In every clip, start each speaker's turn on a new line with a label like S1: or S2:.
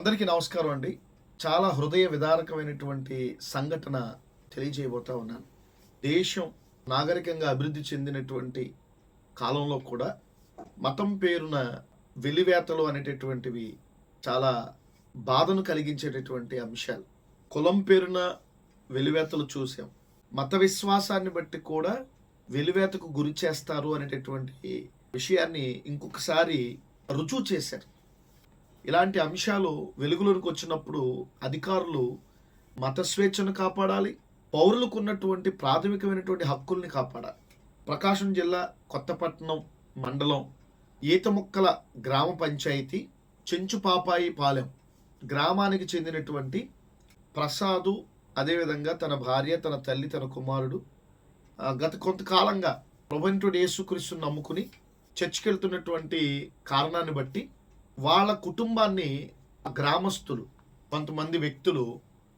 S1: అందరికీ నమస్కారం అండి. చాలా హృదయ విదారకమైనటువంటి సంఘటన తెలియజేయబోతా ఉన్నాను. దేశం నాగరికంగా అభివృద్ధి చెందినటువంటి కాలంలో కూడా మతం పేరున వెలివేతలు అనేటటువంటివి చాలా బాధను కలిగించేటటువంటి అంశాలు. కులం పేరున వెలివేతలు చూసాం. మత విశ్వాసాన్ని బట్టి కూడా వెలివేతకు గురి చేస్తారు అనేటటువంటి విషయాన్ని ఇంకొకసారి రుజువు చేశారు. ఇలాంటి అంశాలు వెలుగులోకి వచ్చినప్పుడు అధికారులు మత స్వేచ్ఛను కాపాడాలి పౌరులకు ఉన్నటువంటి ప్రాథమికమైనటువంటి హక్కుల్ని కాపాడాలి. ప్రకాశం జిల్లా కొత్తపట్నం మండలం ఈతముక్కల గ్రామ పంచాయతీ చెంచుపాపాయి పాలెం గ్రామానికి చెందినటువంటి ప్రసాదు అదేవిధంగా తన భార్య తన తల్లి తన కుమారుడు గత కొంతకాలంగా ప్రభుత్వ యేసుక్రీస్తుని నమ్ముకుని చర్చికి వెళ్తున్నటువంటి కారణాన్ని బట్టి వాళ్ళ కుటుంబాన్ని గ్రామస్తులు కొంతమంది వ్యక్తులు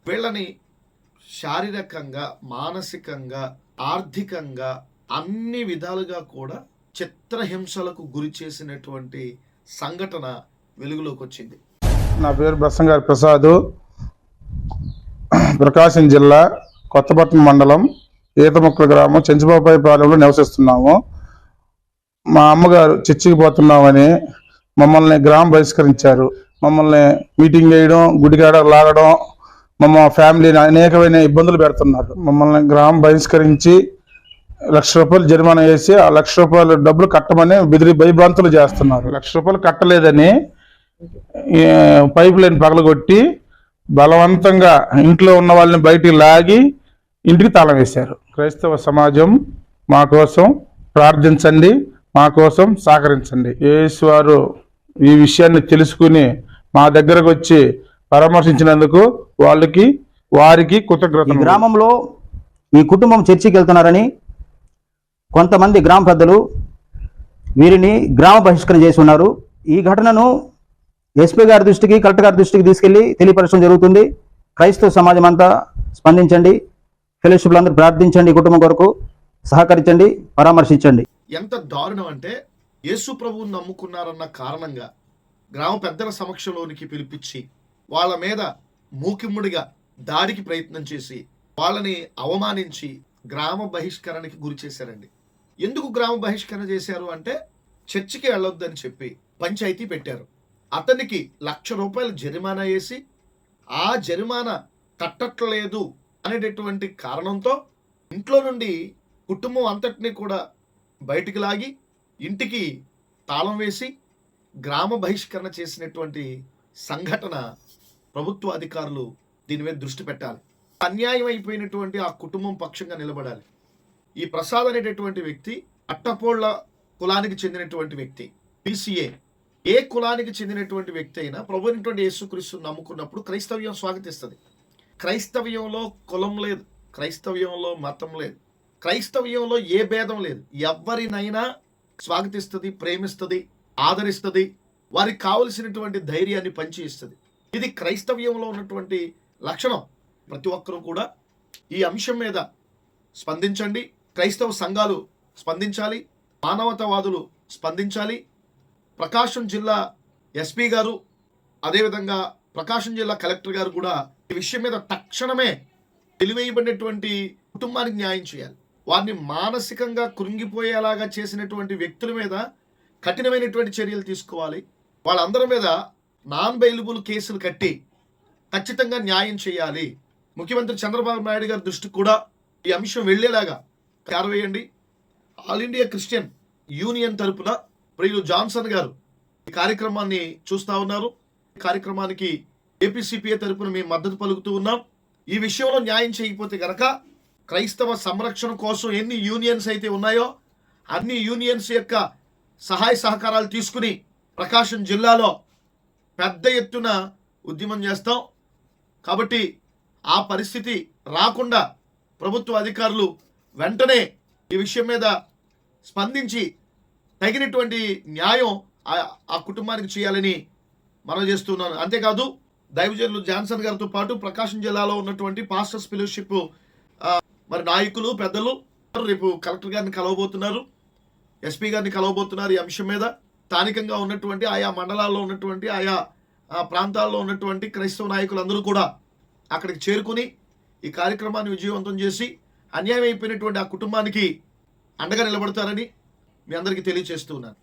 S1: వీళ్ళని శారీరకంగా మానసికంగా ఆర్థికంగా అన్ని విధాలుగా కూడా చిత్రహింసలకు గురి చేసినటువంటి సంఘటన వెలుగులోకి వచ్చింది.
S2: నా పేరు బస్సంగారి ప్రసాద్. ప్రకాశం జిల్లా కొత్తపట్నం మండలం ఈతముక్కల గ్రామం చెంచుబాపాయి పాలెంలో నివసిస్తున్నాము. మా అమ్మగారు చర్చికి పోతున్నామని మమ్మల్ని గ్రామం బహిష్కరించారు. మమ్మల్ని మీటింగ్ వేయడం గుడికాడ లాగడం మమ్మ ఫ్యామిలీని అనేకమైన ఇబ్బందులు పెడుతున్నారు. మమ్మల్ని గ్రామం బహిష్కరించి లక్ష రూపాయలు జరిమానా వేసి ఆ లక్ష రూపాయలు డబ్బులు కట్టమని బెదిరి భయభ్రాంతులు చేస్తున్నారు. లక్ష రూపాయలు కట్టలేదని పైప్ లైన్ పగలగొట్టి బలవంతంగా ఇంట్లో ఉన్న వాళ్ళని బయటికి లాగి ఇంటికి తాళం వేశారు. క్రైస్తవ సమాజం మా కోసం ప్రార్థించండి మా కోసం సహకరించండి. యేసు వారు ఈ విషయాన్ని తెలుసుకుని మా దగ్గరకు వచ్చి పరామర్శించినందుకు వాళ్ళకి వారికి కృతజ్ఞత
S3: గ్రామంలో ఈ కుటుంబం చర్చికి వెళ్తున్నారని కొంతమంది గ్రామ పెద్దలు వీరిని గ్రామ బహిష్కరణ చేసి ఉన్నారు. ఈ ఘటనను ఎస్పీ గారి దృష్టికి కలెక్టర్ గారి దృష్టికి తీసుకెళ్ళి తెలియపరచడం జరుగుతుంది. క్రైస్తవ సమాజం అంతా స్పందించండి. ఫెలోషిప్లు అందరూ ప్రార్థించండి ఈ కుటుంబం కొరకు. సహకరించండి పరామర్శించండి.
S1: ఎంత దారుణం అంటే యేసు ప్రభువుని నమ్ముకున్నారన్న కారణంగా గ్రామ పెద్దల సమక్షంలోనికి పిలిపించి వాళ్ళ మీద మూకిమ్ముడిగా దాడికి ప్రయత్నం చేసి వాళ్ళని అవమానించి గ్రామ బహిష్కరణకి గురి చేశారండి. ఎందుకు గ్రామ బహిష్కరణ చేశారు అంటే చర్చికి వెళ్ళొద్దని చెప్పి పంచాయతీ పెట్టారు. అతనికి లక్ష రూపాయలు జరిమానా వేసి ఆ జరిమానా కట్టట్లేదు అనేటటువంటి కారణంతో ఇంట్లో నుండి కుటుంబం అంతటినీ కూడా బయటికి లాగి ఇంటికి తాళం వేసి గ్రామ బహిష్కరణ చేసినటువంటి సంఘటన ప్రభుత్వ అధికారులు దీని మీద దృష్టి పెట్టాలి. అన్యాయం అయిపోయినటువంటి ఆ కుటుంబం పక్షంగా నిలబడాలి. ఈ ప్రసాద్ అనేటటువంటి వ్యక్తి అట్టపోళ్ళ కులానికి చెందినటువంటి వ్యక్తి పీసీఏ ఏ కులానికి చెందినటువంటి వ్యక్తి అయినా ప్రభు అయినటువంటి యేసుక్రీస్తు నమ్ముకున్నప్పుడు క్రైస్తవ్యం స్వాగతిస్తుంది. క్రైస్తవ్యంలో కులం లేదు క్రైస్తవ్యంలో మతం లేదు క్రైస్తవ్యంలో ఏ భేదం లేదు. ఎవరినైనా స్వాగతిస్తుంది ప్రేమిస్తుంది ఆదరిస్తుంది వారికి కావలసినటువంటి ధైర్యాన్ని పంచి ఇస్తుంది ఇది క్రైస్తవ్యంలో ఉన్నటువంటి లక్షణం. ప్రతి ఒక్కరూ కూడా ఈ అంశం మీద స్పందించండి. క్రైస్తవ సంఘాలు స్పందించాలి మానవతావాదులు స్పందించాలి. ప్రకాశం జిల్లా ఎస్పీ గారు అదేవిధంగా ప్రకాశం జిల్లా కలెక్టర్ గారు కూడా ఈ విషయం మీద తక్షణమే తెలివేయబడినటువంటి కుటుంబానికి న్యాయం చేయాలి. వారిని మానసికంగా కృంగిపోయేలాగా చేసినటువంటి వ్యక్తుల మీద కఠినమైనటువంటి చర్యలు తీసుకోవాలి. వాళ్ళందరి మీద నాన్ బెయిలబుల్ కేసులు కట్టి ఖచ్చితంగా న్యాయం చేయాలి. ముఖ్యమంత్రి చంద్రబాబు నాయుడు గారి దృష్టికి కూడా ఈ అంశం వెళ్ళేలాగా కారవేయండి ఆల్ ఇండియా క్రిస్టియన్ యూనియన్ తరపున ప్రియులు జాన్సన్ గారు ఈ కార్యక్రమాన్ని చూస్తా ఉన్నారు. ఈ కార్యక్రమానికి ఏపీసీపీఏ తరపున మేము మద్దతు పలుకుతూ ఉన్నాం. ఈ విషయంలో న్యాయం చేయకపోతే గనక క్రైస్తవ సంరక్షణ కోసం ఎన్ని యూనియన్స్ అయితే ఉన్నాయో అన్ని యూనియన్స్ యొక్క సహాయ సహకారాలు తీసుకుని ప్రకాశం జిల్లాలో పెద్ద ఎత్తున ఉద్యమం చేస్తాం. కాబట్టి ఆ పరిస్థితి రాకుండా ప్రభుత్వ అధికారులు వెంటనే ఈ విషయం మీద స్పందించి తగినటువంటి న్యాయం ఆ- ఆ కుటుంబానికి చేయాలని మనం చేస్తున్నాను. అంతేకాదు దైవజనులు జాన్సన్ గారితో పాటు ప్రకాశం జిల్లాలో ఉన్నటువంటి పాస్టర్స్ ఫెలోషిప్ మరి నాయకులు పెద్దలు రేపు కలెక్టర్ గారిని కలవబోతున్నారు ఎస్పీ గారిని కలవబోతున్నారు ఈ అంశం మీద. స్థానికంగా ఉన్నటువంటి ఆయా మండలాల్లో ఉన్నటువంటి ఆయా ప్రాంతాల్లో ఉన్నటువంటి క్రైస్తవ నాయకులందరూ కూడా అక్కడికి చేరుకుని ఈ కార్యక్రమాన్ని విజయవంతం చేసి అన్యాయం అయిపోయినటువంటి ఆ కుటుంబానికి అండగా నిలబడతారని మీ అందరికీ తెలియజేస్తూ ఉన్నాను.